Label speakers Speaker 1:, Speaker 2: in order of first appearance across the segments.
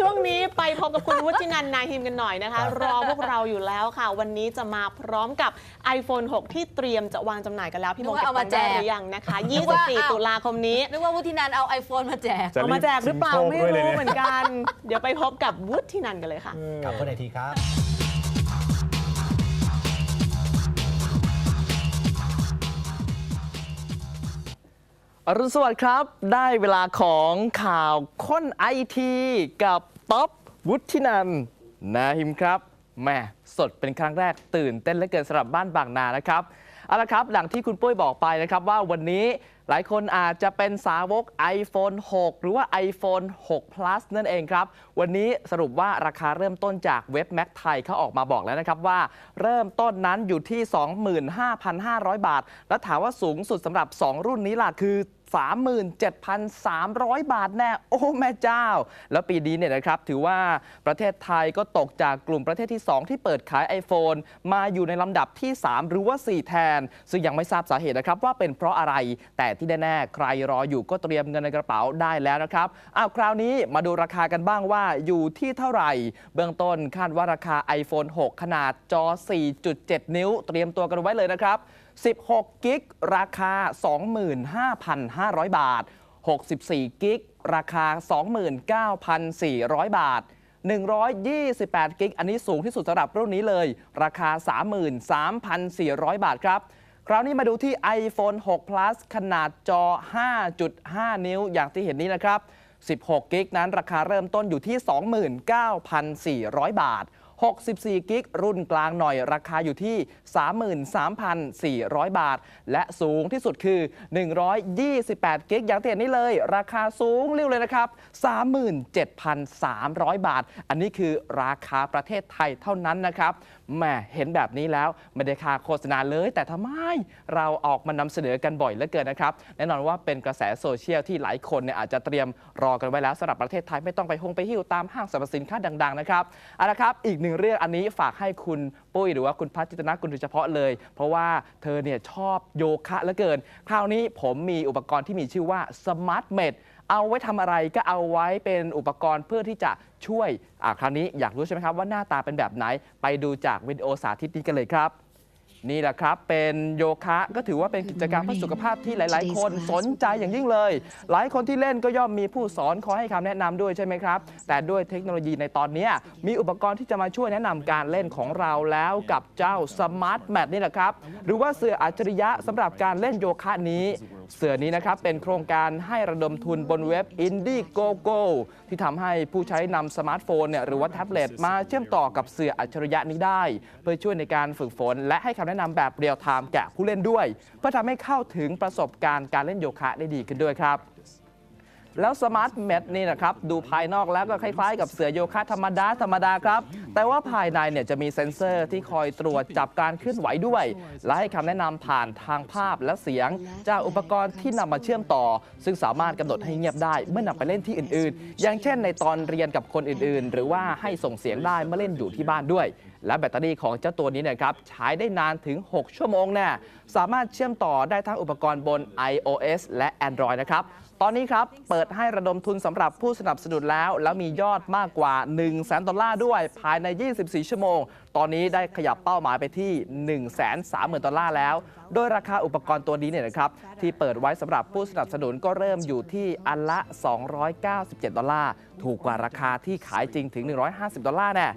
Speaker 1: ช่วงนี้ไปพบกับคุณวุฒินันท์นาฮิมกันหน่อยนะคะ รอพวกเราอยู่แล้วค่ะ วันนี้จะมาพร้อมกับ iPhone 6 ที่เตรียมจะวางจำหน่ายกันแล้ว พี่โม
Speaker 2: นึกว่าเอามาแจก
Speaker 1: เบตังค์ได้หรือยังนะคะ
Speaker 2: นึกว่าอ้าว
Speaker 1: 24 ตุลาคมนี้
Speaker 2: นึกว่าวุฒินันท์เอาไอโฟนมาแจก
Speaker 3: จะ
Speaker 1: เอามาแจกหรือเปล่า
Speaker 3: ชิงโชค
Speaker 1: ไม่
Speaker 3: ด้วยเลย
Speaker 1: รู้
Speaker 3: เนี่ย
Speaker 1: เหมือนกัน เดี๋ยวไปพบกับวุฒินันท์กันเลยค่ะ
Speaker 4: กับคนไอทีครับ
Speaker 5: อรุณสวัสดิ์ครับ ได้เวลาของข่าวค้นไอทีกับต๊อปวุฒินันท์นาหิมครับแม่สดเป็นครั้งแรกตื่นเต้นเหลือเกินสำหรับบ้านบางนานะครับเอาละครับหลังที่คุณปุ้ยบอกไปนะครับว่าวันนี้หลายคนอาจจะเป็นสาวก iPhone 6 หรือว่า iPhone 6 plus นั่นเองครับ วันนี้สรุปว่าราคาเริ่มต้นจากเว็บแม็กไทยเขาออกมาบอกแล้วนะครับว่า เริ่มต้นนั้นอยู่ที่ 25,500 บาท แล้วถามว่าสูงสุดสำหรับ 2 รุ่นนี้ล่ะคือ 37,300 บาทแน่ โอ้แม่เจ้า แล้วปีนี้เนี่ยนะครับ ถือว่าประเทศไทยก็ตกจากกลุ่มประเทศที่ 2 ที่เปิดขาย iPhone มาอยู่ในลำดับที่ 3 หรือว่า 4 แทน ซึ่งยังไม่ทราบสาเหตุนะครับ ว่าเป็นเพราะอะไรแต่ที่แน่ๆใครรออยู่ก็เตรียมเงินในกระเป๋าได้แล้วนะครับอ้าวคราวนี้มาดูราคากันบ้างว่าอยู่ที่เท่าไหร่ เบื้องต้นคาดว่าราคา iPhone 6 ขนาดจอ 4.7 นิ้ว เตรียมตัวกันไว้เลยนะครับ 16 กิก ราคา 25,500 บาท 64 กิก ราคา 29,400 บาท 128 กิก อันนี้สูงที่สุดสำหรับรุ่นนี้เลย ราคา 33,400 บาทครับ คราวนี้มาดูที่ iPhone 6 Plus ขนาดจอ 5.5 นิ้ว อย่างที่เห็นนี้นะครับ 16 กิก นั้นราคาเริ่มต้นอยู่ที่ 29,400 บาท 64 กิก รุ่นกลางหน่อยราคาอยู่ที่ 33,400 บาท และสูงที่สุดคือ 128 กิก อย่างที่เห็นนี้เลย ราคาสูงเรียวเลยนะครับ 37,300 บาท อันนี้คือราคาประเทศไทยเท่านั้นนะครับแหมเห็นแบบนี้แล้วไม่ได้ค่าโฆษณาเลย แต่ทำไมเราออกมานำเสนอกันบ่อยเหลือเกินนะครับแน่นอนว่าเป็นกระแสโซเชียลที่หลายคนเนี่ยอาจจะเตรียมรอกันไว้แล้วสำหรับประเทศไทยไม่ต้องไปฮงไปหิ้วตามห้างสรรพสินค้าดังๆนะครับเอาละครับอีกหนึ่งเรื่องอันนี้ฝากให้คุณปุ้ยหรือว่าคุณพัชจิตนาคุณโดยเฉพาะเลย เพราะว่าเธอเนี่ยชอบโยคะเหลือเกิน คราวนี้ผมมีอุปกรณ์ที่มีชื่อว่าสมาร์ทเมดเอาไว้ทำอะไรก็เอาไว้เป็นอุปกรณ์เพื่อที่จะช่วยอ่าคราวนี้อยากรู้ใช่ไหมครับว่าหน้าตาเป็นแบบไหนไปดูจากวิดีโอสาธิตนี้กันเลยครับ นี่แหละครับ เป็นโยคะก็ถือว่าเป็นกิจกรรมเพื่อสุขภาพที่หลาย ๆ คนสนใจอย่างยิ่งเลย หลายคนที่เล่นก็ย่อมมีผู้สอนคอยให้คำแนะนำด้วยใช่ไหมครับ แต่ด้วยเทคโนโลยีในตอนเนี้ยมีอุปกรณ์ที่จะมาช่วยแนะนำการเล่นของเราแล้วกับเจ้า Smart Mat นี่แหละครับ หรือว่าเสื่ออัจฉริยะสำหรับการเล่นโยคะนี้ เสือนี้นะครับเป็นโครงการให้ระดมทุนบนเว็บ Indiegogo ที่ทำให้ผู้ใช้นำสมาร์ทโฟนเนี่ยหรือว่าแท็บเล็ตมาเชื่อมต่อกับเสืออัจฉริยะนี้ได้ เพื่อช่วยในการฝึกฝน และให้คำแนะนำแบบเรียลไทม์แก่ผู้เล่นด้วย เพื่อทำให้เข้าถึงประสบการณ์การเล่นโยคะได้ดีขึ้นด้วยครับ แล้วสมาร์ทเมดนี่นะครับดูภายนอกแล้วก็คล้ายๆ กับเสือโยคะธรรมดาธรรมดาครับ แต่ว่าภายในเนี่ยจะมีเซ็นเซอร์ที่คอยตรวจจับการเคลื่อนไหวด้วย และให้คำแนะนำผ่านทางภาพและเสียง จากอุปกรณ์ที่นำมาเชื่อมต่อ ซึ่งสามารถกำหนดให้เงียบได้เมื่อนำไปเล่นที่อื่นๆ อย่างเช่นในตอนเรียนกับคนอื่นๆ หรือว่าให้ส่งเสียงได้เมื่อเล่นอยู่ที่บ้านด้วยและแบตเตอรี่ของเจ้าตัวนี้นะครับใช้ได้นานถึง 6 ชั่วโมงแน่สามารถเชื่อมต่อได้ทั้งอุปกรณ์บน iOS และ Android นะครับ ตอนนี้ครับ เปิดให้ระดมทุนสำหรับผู้สนับสนุนแล้ว แล้วมียอดมากกว่า1 0 0 0 0แสนดอลลาร์ด้วยภายใน 24 ชั่วโมง ตอนนี้ได้ขยับเป้าหมายไปที่ 1 3 0 0 0 0 ดอลลาร์แล้ว โดยราคาอุปกรณ์ตัวนี้เนี่ยนะครับที่เปิดไว้สำหรับผู้สนับสนุนก็เริ่มอยู่ที่อันละ 297 ดอลลาร์ ถูกกว่าราคาที่ขายจริงถึง 150 ดอลลาร์แน่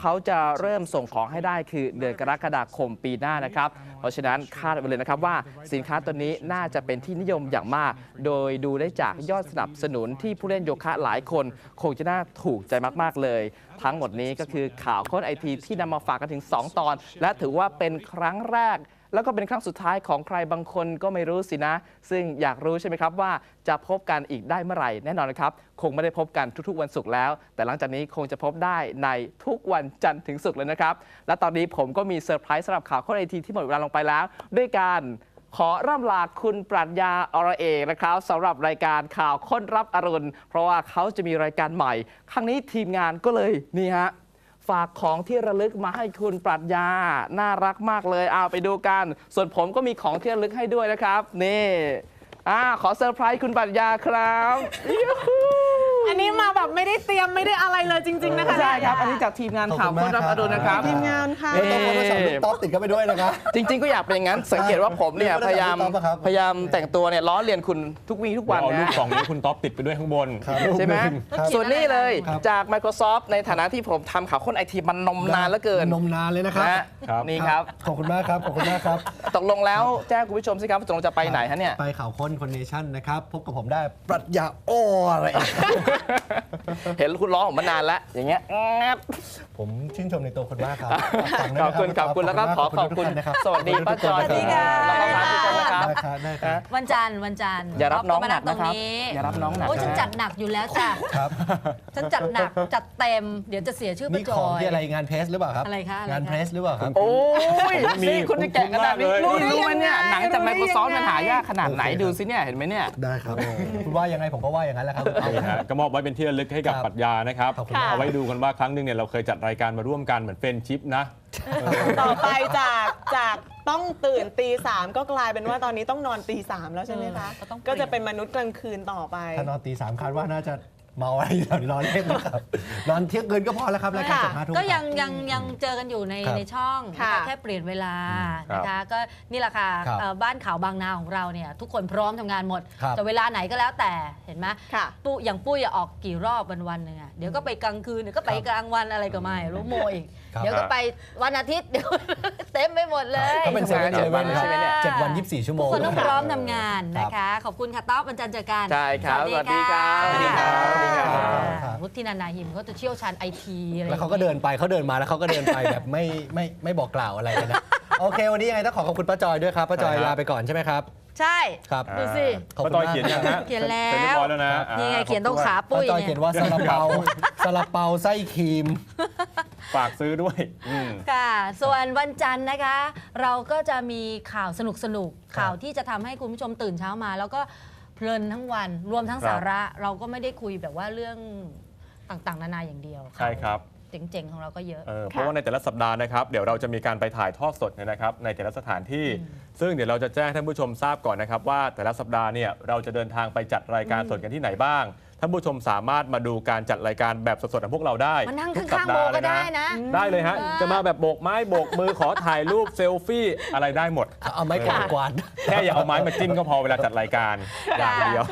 Speaker 5: เขาจะเริ่มส่งของให้ได้คือเดือนกรกฎาคมปีหน้านะครับ เพราะฉะนั้นคาดไว้เลยนะครับว่าสินค้าตัวนี้น่าจะเป็นที่นิยมอย่างมาก โดยดูได้จากยอดสนับสนุนที่ผู้เล่นโยคะหลายคน คงจะน่าถูกใจมาก ๆ เลย ทั้งหมดนี้ก็คือข่าวค้นไอทีที่นำมาฝากกันถึง 2 ตอน และถือว่าเป็นครั้งแรก แล้วก็เป็นครั้งสุดท้ายของใครบางคนก็ไม่รู้สินะ ซึ่งอยากรู้ใช่ไหมครับว่าจะพบกันอีกได้เมื่อไหร่แน่นอนนะครับคงไม่ได้พบกันทุกๆวันศุกร์แล้ว แต่หลังจากนี้คงจะพบได้ในทุกวันจันทร์ถึงศุกร์เลยนะครับ และตอนนี้ผมก็มีเซอร์ไพรส์สำหรับข่าวข้อไอทีที่หมดเวลาลงไปแล้ว ด้วยการ ขอร่ำลาคุณปรัชญาอรเอกนะครับสำหรับรายการข่าวค้นรับอรุณ เพราะว่าเขาจะมีรายการใหม่ ครั้งนี้ทีมงานก็เลยนี่ฮะฝากของที่ระลึกมาให้คุณปรัชญา น่ารักมากเลยเอาไปดูกัน ส่วนผมก็มีของที่ระลึกให้ด้วยนะครับ นี่อ่าขอเซอร์ไพรส์คุณปรัชญาครับ
Speaker 1: อันนี้มาแบบไม่ได้เตรียมไม่ได้อะไรเลยจริง ๆ นะคะ
Speaker 5: ใช่ครับ
Speaker 1: เนี่ย
Speaker 5: อันนี้จากทีมงานข่าว
Speaker 3: ขอบคุ
Speaker 5: คน
Speaker 3: ณ
Speaker 5: รับ
Speaker 3: มาก
Speaker 5: อดุลนะครับ
Speaker 3: ครับ
Speaker 1: ทีมงานค่ะ
Speaker 5: เอ๊ะ
Speaker 3: ต้องโฟโต้ช็อปลูกต๊อบติดกันไปด้วยนะครับ
Speaker 5: จริง ๆ ก็อยากเป็นอย่างนั้นสังเกตว่าผมเนี่ย
Speaker 3: ไม่
Speaker 5: พ
Speaker 3: ได้
Speaker 5: ยายาม
Speaker 3: ไม่ต้องครับ
Speaker 5: พยายามแต่งตัวเนี่ยล้อเลียนคุณทุกวีทุกวัน
Speaker 4: เอารูป
Speaker 5: นะ
Speaker 4: สองนี้วคุณท็อปติดไปด้วยข้างบน
Speaker 3: ครับ
Speaker 5: ใช่ไหม
Speaker 3: ครับ
Speaker 5: ส่วนนี้เลย
Speaker 3: ครับ
Speaker 5: จาก Microsoft ในฐานะที่ผมทำข่าวคนไอทีมันนมนานเหลือเกิน
Speaker 3: นมนานเลยนะครับ
Speaker 5: นะฮะ
Speaker 4: ครับ
Speaker 5: นี่ครับ
Speaker 3: ขอบคุณมากครับขอบคุณมากครับ
Speaker 5: ตกลงแล้วแจ้งคุณผู้ชมสิครับตกลงจะไปไหนฮะเนี่ย
Speaker 3: ไปข่าวค้นคนเนชั่นนะครับพบกับผมได้ปรัชญาโออะไร
Speaker 5: เห็นคุณล้อผมมานานแล้วอย่างเงี้ยแอบ
Speaker 3: ผมชื่นชมในตัวคุณมากครับฝากด้วย
Speaker 5: ขอบคุณ
Speaker 3: นะ
Speaker 5: ขอบคุณแล้วก็ขอขอบคุณ
Speaker 3: ทุกท่านนะครับ
Speaker 5: สวัสดีป้าจอย
Speaker 2: สวัสดีค่ะ
Speaker 5: แล้วก็พาทุกคนนะครับ
Speaker 3: ได้ครับได้ครับ
Speaker 2: วันจันทร์วันจันทร์
Speaker 5: อย่ารับน้องหนัก
Speaker 2: ตร
Speaker 5: นะ
Speaker 2: ง
Speaker 5: ครับ
Speaker 2: นี้
Speaker 5: อย่ารับน้องหนัก
Speaker 2: โอ้ยฉัน
Speaker 5: นะ
Speaker 2: จัดหนักอยู่แล้วจ้ะ
Speaker 3: ครับ
Speaker 2: ฉันจัดหนักจัดเต็ม เดี๋ยวจะเสียชื่อป้า
Speaker 3: นี่
Speaker 2: จ
Speaker 3: ของ
Speaker 2: อย
Speaker 3: ที่อะไรงานเพรสหรือเปล่าครับ
Speaker 2: อะไรคะอะไรคะ
Speaker 3: งานเพรสหรือเปล่าครับ
Speaker 5: โอ้ย
Speaker 4: มี
Speaker 5: นี่คุณจะแกะกระดาษนี้
Speaker 4: คุ้นมากเลย
Speaker 5: รู้รู้ไหมเนี่ยหนังจาก
Speaker 1: รู้ได้ยังไง
Speaker 5: Microsoft มันหายากขนาดไหน
Speaker 3: โอเค
Speaker 5: ดูสิเนี่ยเห็นไหมเนี่ย
Speaker 3: ได้ครับ คุณว่ายังไงผมก็ว่าอย่างนั้นแหละครับ
Speaker 4: นี่ฮะก็มอบไว้เป็นที่ระลึกให้กับ
Speaker 3: ครับ
Speaker 4: ปรัชญานะครับ
Speaker 3: ขอบคุณมาก
Speaker 4: เอาไว้ดูกันว่าครั้งหนึ่งเนี่ยเราเคยจัดรายการมาร่วมกันเหมือนเฟรนชิพนะ
Speaker 1: ต่อไปจากจากต้องตื่นตีสามก็กลายเป็นว่าตอนนี้ต้องนอนตีสามแล้วใช่ไหมคะ
Speaker 2: เออก็ต้องเปลี่
Speaker 1: ก็
Speaker 2: ยน
Speaker 1: จะเป็นมนุษย์กลางคืนต่อไป
Speaker 3: ถ้านอนตีสามคาดว่าน่าจะ เมาอะไรอยู่แถวนี้นอนเล่นนะครับนอนเที่ยงคืนก็พอแล้วครับรายการจบห้าทุ่ม
Speaker 2: ก็ยัง
Speaker 3: ครับ
Speaker 2: ยังยังเจอกันอยู่ใน
Speaker 3: ครับ
Speaker 2: ในช่องนะ
Speaker 1: ค่ะ
Speaker 2: คะแค่เปลี่ยนเวลา
Speaker 4: ครับ
Speaker 2: นะคะก็นี่แหละค่ะ
Speaker 3: ครับ
Speaker 2: เอ่อบ้านข่าวบางนาของเราเนี่ยทุกคนพร้อมทำงานหมด
Speaker 3: ครับ
Speaker 2: จะเวลาไหนก็แล้วแต่เห็นไหม
Speaker 1: ค่ะ
Speaker 2: ปุอย่างปุ้ยอะออกกี่รอบวันวันๆหนึ่งอะเดี๋ยวก็ไปกลางคืนเดี๋ยวก็ไป
Speaker 3: ครับ
Speaker 2: กลางวันอะไรก็ไม่รู้โมอีก
Speaker 3: ครับ
Speaker 2: เดี๋ยวก็ไปวันอาทิตย์เดี๋ยวเต็มไปหมดเลย
Speaker 3: ก็เป็นเซเว่น
Speaker 5: เจ็
Speaker 3: เซ
Speaker 5: ดวั
Speaker 3: เว่
Speaker 5: น
Speaker 3: นครับ
Speaker 5: ใช่ไหมเนี่ย
Speaker 3: เจ็ดวันยี่สิบสี่ชั่วโม
Speaker 2: ทุก
Speaker 3: ง
Speaker 2: คนต้องพร้อมทำงาน
Speaker 3: ครับ
Speaker 2: นะคะ ขอบคุณค่ะต๊อบวันจันทร์เจอกัน
Speaker 5: ใช่ครับ
Speaker 2: สวัสดี
Speaker 5: สวัสดีครับ
Speaker 2: ค่ะ
Speaker 5: สวัสดีครับ
Speaker 3: ครับ
Speaker 2: วุฒินันนาหิมเขาจะเชี่ยวชาญไอทีอะไร
Speaker 3: แล้วเขาก็เดินไปเขาเดินมาแล้วเขาก็เดินไปแบบไม่ไม่ไม่บอกกล่าวอะไรเลยนะ โอเค วันนี้ยังไงต้องขอขอบคุณป้าจอยด้วยครับป้าจอย
Speaker 4: ใช่ครับ
Speaker 3: ลาไปก่อนใช่ไหมครับ
Speaker 2: ใช่
Speaker 3: ครับ
Speaker 2: ดูสิ
Speaker 3: ขอบคุณ
Speaker 4: ป้าต้อย
Speaker 3: มาก
Speaker 4: เขียนยังฮะ
Speaker 2: เขียนแล้ว
Speaker 4: เสร็จเรียบร้อยแล้วนะอ่า
Speaker 2: นี่ไงเขียนตรงขา
Speaker 3: ป้า
Speaker 2: ปุ้ย
Speaker 3: จอย
Speaker 2: เนี่
Speaker 3: เขีย
Speaker 2: ย
Speaker 3: นว่าซาลาเปาซาลาเปาไส้ครีม
Speaker 4: ฝากซื้อด้วยอืม
Speaker 2: ค่ะ ส่วนวันจันทร์นะคะ เราก็จะมีข่าวสนุกสนุกๆ
Speaker 3: ครับ
Speaker 2: ข่าวที่จะทำให้คุณผู้ชมตื่นเช้ามา แล้วก็เพลินทั้งวันรวมทั้ง
Speaker 4: ครับ
Speaker 2: สาระ เราก็ไม่ได้คุยแบบว่าเรื่อง ต่างๆ นานาอย่างเดียว
Speaker 4: ใช่ครับ
Speaker 2: เจ๋งๆ ของเราก็เยอะ
Speaker 4: เออเพราะว่าในแต่ละสัปดาห์นะครับเดี๋ยวเราจะมีการไปถ่ายทอดสดเนี่ยนะครับในแต่ละสถานที่ ซึ่งเดี๋ยวเราจะแจ้งท่านผู้ชมทราบก่อนนะครับว่าแต่ละสัปดาห์เนี่ยเราจะเดินทางไปจัดรายการสดกันที่ไหนบ้างท่านผู้ชมสามารถมาดูการจัดรายการแบบสดๆของพวกเราได้
Speaker 2: มานั่ง
Speaker 4: ทุ
Speaker 2: ข้างๆโบ
Speaker 4: สัปห์
Speaker 2: ก็ได้
Speaker 4: เลย
Speaker 2: นะ
Speaker 4: ได้เลยฮะจะมาแบบโบกไม้โบกมือขอถ่ายรูปเซลฟี่อะไรได้หมด
Speaker 3: เอาไม้กวาดกวาด
Speaker 4: แค่อย่าเอาไม้มาจิ้มก็พอเวลาจัดรายการอย่างเดียว